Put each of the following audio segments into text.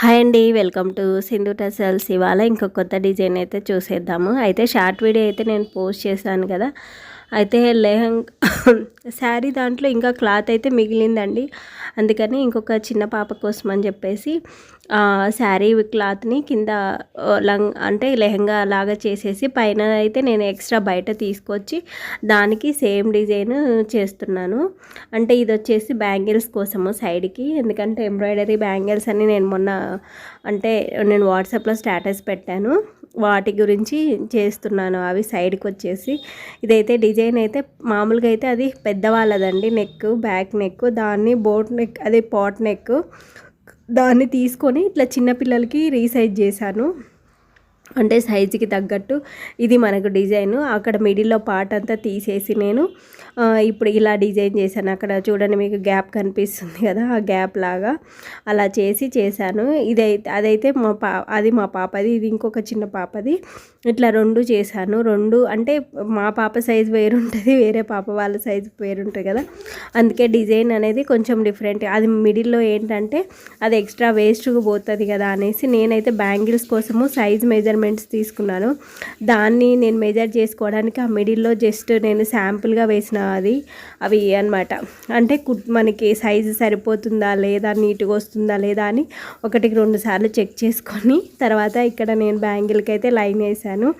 Hi అండి welcome to Sindhu tassels. ఇవాళ ఇంకో కొత్త డిజైన్ అయితే చూసేద్దాము. అయితే షార్ట్ వీడియో అయితే నేను పోస్ట్ చేశాను కదా. అయితే లెహంగ్ శారీ దాంట్లో ఇంకా క్లాత్ అయితే మిగిలిందండి. అందుకని ఇంకొక చిన్న పాప కోసం అని చెప్పేసి శారీ క్లాత్ని కింద లంగ్ అంటే లెహంగా లాగా చేసేసి పైన అయితే నేను ఎక్స్ట్రా బయట తీసుకొచ్చి దానికి సేమ్ డిజైన్ చేస్తున్నాను. అంటే ఇది వచ్చేసి బ్యాంగిల్స్ కోసము సైడ్కి. ఎందుకంటే ఎంబ్రాయిడరీ బ్యాంగిల్స్ అని నేను మొన్న అంటే నేను వాట్సాప్లో స్టేటస్ పెట్టాను. వాటి గురించి చేస్తున్నాను. అవి సైడ్కి వచ్చేసి ఇదైతే డిజైన్ అయితే మామూలుగా అయితే అది పెద్దవాళ్ళదండి. నెక్ బ్యాక్ నెక్ దాన్ని బోట్ నెక్ అదే పాట్ నెక్ దాన్ని తీసుకొని ఇట్లా చిన్నపిల్లలకి రీసైజ్ చేశాను. అంటే సైజుకి తగ్గట్టు ఇది మనకు డిజైన్. అక్కడ మిడిల్లో పార్ట్ అంతా తీసేసి నేను ఇప్పుడు ఇలా డిజైన్ చేశాను. అక్కడ చూడండి మీకు గ్యాప్ కనిపిస్తుంది కదా ఆ గ్యాప్ లాగా అలా చేసి చేశాను. ఇదైతే అదైతే మా పా అది మా పాపది ఇది ఇంకొక చిన్న పాపది. ఇట్లా రెండు చేశాను. రెండు అంటే మా పాప సైజు వేరుంటుంది వేరే పాప వాళ్ళ సైజు వేరుంటుంది కదా. అందుకే డిజైన్ అనేది కొంచెం డిఫరెంట్. అది మిడిల్లో ఏంటంటే అది ఎక్స్ట్రా వేస్ట్గా పోతుంది కదా అనేసి నేనైతే బ్యాంగిల్స్ కోసము సైజ్ మెజర్మెంట్స్ తీసుకున్నాను. దాన్ని నేను మెజర్ చేసుకోవడానికి ఆ మిడిల్లో జస్ట్ నేను శాంపుల్గా వేసిన అది అవి అనమాట అంటే కుట్ మనకి సైజు సరిపోతుందా లేదా నీట్గా వస్తుందా లేదా అని ఒకటికి రెండు సార్లు చెక్ చేసుకొని తర్వాత ఇక్కడ నేను బ్యాంగిల్కి అయితే లైన్ వేసాను.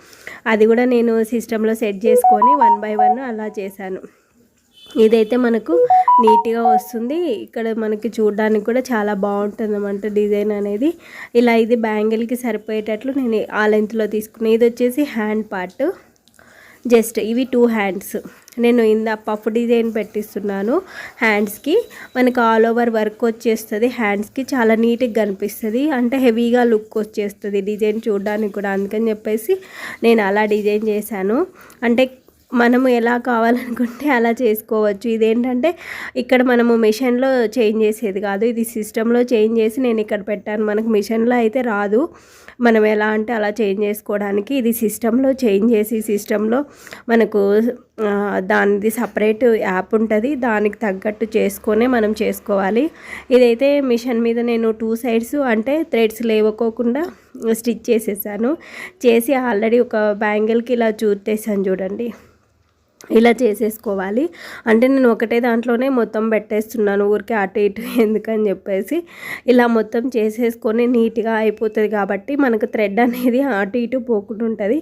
అది కూడా నేను సిస్టంలో సెట్ చేసుకొని వన్ బై వన్ అలా చేశాను. ఇదైతే మనకు నీట్గా వస్తుంది. ఇక్కడ మనకి చూడడానికి కూడా చాలా బాగుంటుంది అన్నమాట డిజైన్ అనేది. ఇలా ఇది బ్యాంగిల్కి సరిపోయేటట్లు నేను ఆ లెంత్లో తీసుకున్నాను ఇది వచ్చేసి హ్యాండ్ పార్ట్. జస్ట్ ఇవి టూ హ్యాండ్స్. నేను ఇంద పఫ్ డిజైన్ పెట్టిస్తున్నాను హ్యాండ్స్కి మనకు ఆల్ ఓవర్ వర్క్ వచ్చేస్తుంది హ్యాండ్స్కి చాలా నీట్గా కనిపిస్తుంది. అంటే హెవీగా లుక్ వచ్చేస్తుంది డిజైన్ చూడడానికి కూడా. అందుకని చెప్పేసి నేను అలా డిజైన్ చేశాను. అంటే మనము ఎలా కావాలనుకుంటే అలా చేసుకోవచ్చు. ఇదేంటంటే ఇక్కడ మనము మిషన్లో చేంజ్ చేసేది కాదు. ఇది సిస్టంలో చేంజ్ చేసి నేను ఇక్కడ పెట్టాను. మనకు మిషన్లో అయితే రాదు. మనం ఎలా అంటే అలా చేంజ్ చేసుకోవడానికి ఇది సిస్టంలో చేంజ్ చేసి సిస్టంలో మనకు దానిది సపరేట్ యాప్ ఉంటుంది. దానికి తగ్గట్టు చేసుకొనే మనం చేసుకోవాలి. ఇదైతే మిషన్ మీద నేను టూ సైడ్స్ అంటే థ్రెడ్స్ లేవకోకుండా స్టిచ్ చేసేసాను. చేసి ఆల్రెడీ ఒక బ్యాంగిల్కి ఇలా చూర్తేసాను చూడండి. ఇలా చేసేసుకోవాలి. అంటే నేను ఒకటే దాంట్లోనే మొత్తం పెట్టేస్తున్నాను. ఊరికే అటు ఇటు ఎందుకని చెప్పేసి ఇలా మొత్తం చేసేసుకొని నీట్గా అయిపోతుంది కాబట్టి మనకు థ్రెడ్ అనేది అటు ఇటు పోకుండా ఉంటుంది.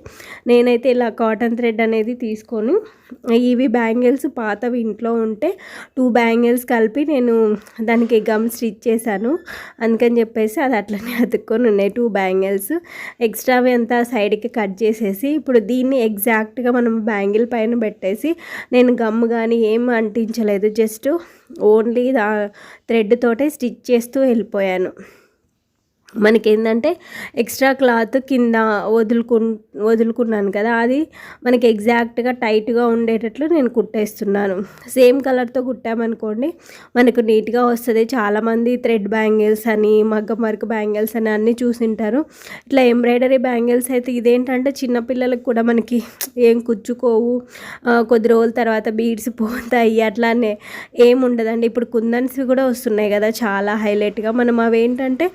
నేనైతే ఇలా కాటన్ థ్రెడ్ అనేది తీసుకొని ఇవి బ్యాంగిల్స్ పాతవి ఇంట్లో ఉంటే టూ బ్యాంగిల్స్ కలిపి నేను దానికి గమ్ స్టిచ్ చేశాను. అందుకని చెప్పేసి అది అట్లనే అతుక్కొని ఉన్నాయి టూ బ్యాంగిల్స్. ఎక్స్ట్రావి అంతా సైడ్కి కట్ చేసేసి ఇప్పుడు దీన్ని ఎగ్జాక్ట్గా మనం బ్యాంగిల్ పైన పెట్టేసి నేను గమ్ కానీ ఏం అంటించలేదు. జస్ట్ ఓన్లీ థ్రెడ్ తోటే స్టిచ్ చేస్తూ వెళ్ళిపోయాను. మనకి ఏంటంటే ఎక్స్ట్రా క్లాత్ కింద వదులుకు వదులుకున్నాను కదా అది మనకి ఎగ్జాక్ట్గా టైట్గా ఉండేటట్లు నేను కుట్టేస్తున్నాను. సేమ్ కలర్తో కుట్టామనుకోండి మనకు నీట్గా వస్తుంది. చాలామంది థ్రెడ్ బ్యాంగిల్స్ అని మగ్గ వర్క్ బ్యాంగిల్స్ అని అన్నీ చూసింటారు. ఇట్లా ఎంబ్రాయిడరీ బ్యాంగిల్స్ అయితే ఇదేంటంటే చిన్నపిల్లలకు కూడా మనకి ఏం కుచ్చుకోవు. కొద్ది రోజుల తర్వాత బీడ్స్ పోతాయి అట్లానే ఏముండదండి. ఇప్పుడు కుందన్స్ కూడా వస్తున్నాయి కదా చాలా హైలైట్గా. మనం అవేంటంటే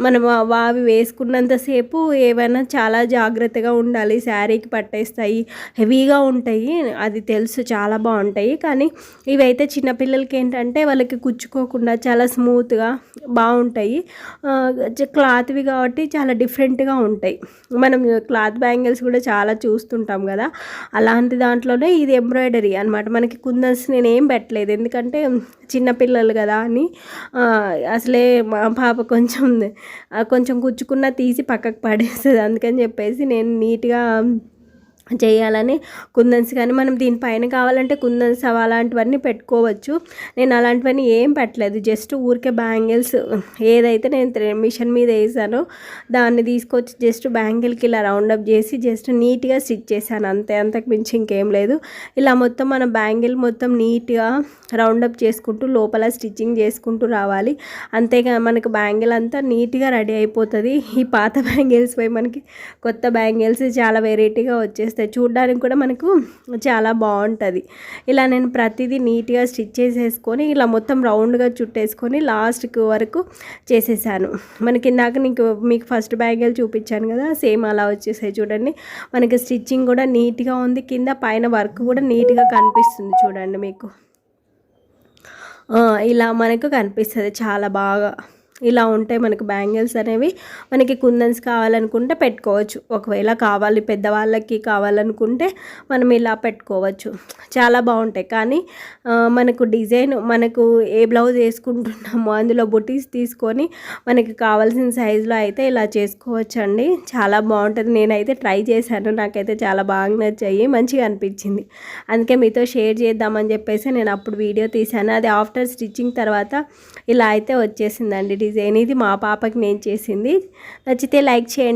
మనం అవి వేసుకున్నంతసేపు ఏవైనా చాలా జాగ్రత్తగా ఉండాలి. శారీకి పట్టేస్తాయి హెవీగా ఉంటాయి. అది తెలుసు చాలా బాగుంటాయి. కానీ ఇవైతే చిన్నపిల్లలకి ఏంటంటే వాళ్ళకి కుచ్చుకోకుండా చాలా స్మూత్గా బాగుంటాయి. క్లాత్వి కాబట్టి చాలా డిఫరెంట్గా ఉంటాయి. మనం క్లాత్ బ్యాంగిల్స్ కూడా చాలా చూస్తుంటాం కదా. అలాంటి దాంట్లోనే ఇది ఎంబ్రాయిడరీ అనమాట మనకి కుందన్స్ నేను ఏం పెట్టలేదు. ఎందుకంటే చిన్నపిల్లలు కదా అని అసలే మా పాప కొంచెం కొంచెం కుచ్చుకున్న తీసి పక్కకు పడేస్తుంది. అందుకని చెప్పేసి నేను నీట్గా చేయాలని కుందన్స్ కానీ మనం దీనిపైన కావాలంటే కుందన్స్ అలాంటివన్నీ పెట్టుకోవచ్చు. నేను అలాంటివన్నీ ఏం పెట్టలేదు. జస్ట్ ఊరికే బ్యాంగిల్స్ ఏదైతే నేను మిషన్ మీద వేసానో దాన్ని తీసుకొచ్చి జస్ట్ బ్యాంగిల్కి ఇలా రౌండప్ చేసి జస్ట్ నీట్గా స్టిచ్ చేశాను. అంతే అంతకు మించి ఇంకేం లేదు. ఇలా మొత్తం మన బ్యాంగిల్ మొత్తం నీట్గా రౌండప్ చేసుకుంటూ లోపల స్టిచ్చింగ్ చేసుకుంటూ రావాలి. అంతేగా మనకు బ్యాంగిల్ అంతా నీట్గా రెడీ అయిపోతుంది. ఈ పాత బ్యాంగిల్స్ పోయి మనకి కొత్త బ్యాంగిల్స్ చాలా వెరైటీగా వచ్చేస్తాయి. వస్తాయి చూడడానికి కూడా మనకు చాలా బాగుంటుంది. ఇలా నేను ప్రతిదీ నీట్గా స్టిచ్ చేసేసుకొని ఇలా మొత్తం రౌండ్గా చుట్టేసుకొని లాస్ట్కి వరకు చేసేసాను. మనకి ఇందాక నీకు మీకు ఫస్ట్ బ్యాంగిల్ చూపించాను కదా సేమ్ అలా వచ్చేసాయి చూడండి. మనకి స్టిచ్చింగ్ కూడా నీట్గా ఉంది. కింద పైన వర్క్ కూడా నీట్గా కనిపిస్తుంది చూడండి మీకు. ఇలా మనకు కనిపిస్తుంది చాలా బాగా. ఇలా ఉంటాయి మనకు బ్యాంగిల్స్ అనేవి మనకి కుందన్స్ కావాలనుకుంటే పెట్టుకోవచ్చు. ఒకవేళ కావాలి పెద్దవాళ్ళకి కావాలనుకుంటే మనం ఇలా పెట్టుకోవచ్చు. చాలా బాగుంటాయి. కానీ మనకు డిజైన్ మనకు ఏ బ్లౌజ్ వేసుకుంటున్నామో అందులో బుటీస్ తీసుకొని మనకి కావాల్సిన సైజులో అయితే ఇలా చేసుకోవచ్చు అండి చాలా బాగుంటుంది. నేనైతే ట్రై చేశాను. నాకైతే చాలా బాగా నచ్చాయి. మంచిగా అనిపించింది. అందుకే మీతో షేర్ చేద్దామని చెప్పేసి నేను అప్పుడు వీడియో తీశాను. అది ఆఫ్టర్ స్టిచ్చింగ్ తర్వాత ఇలా అయితే వచ్చేసిందండి డిజైన్ ఇది మా పాపకి నేను చేసింది. నచ్చితే లైక్ చేయండి.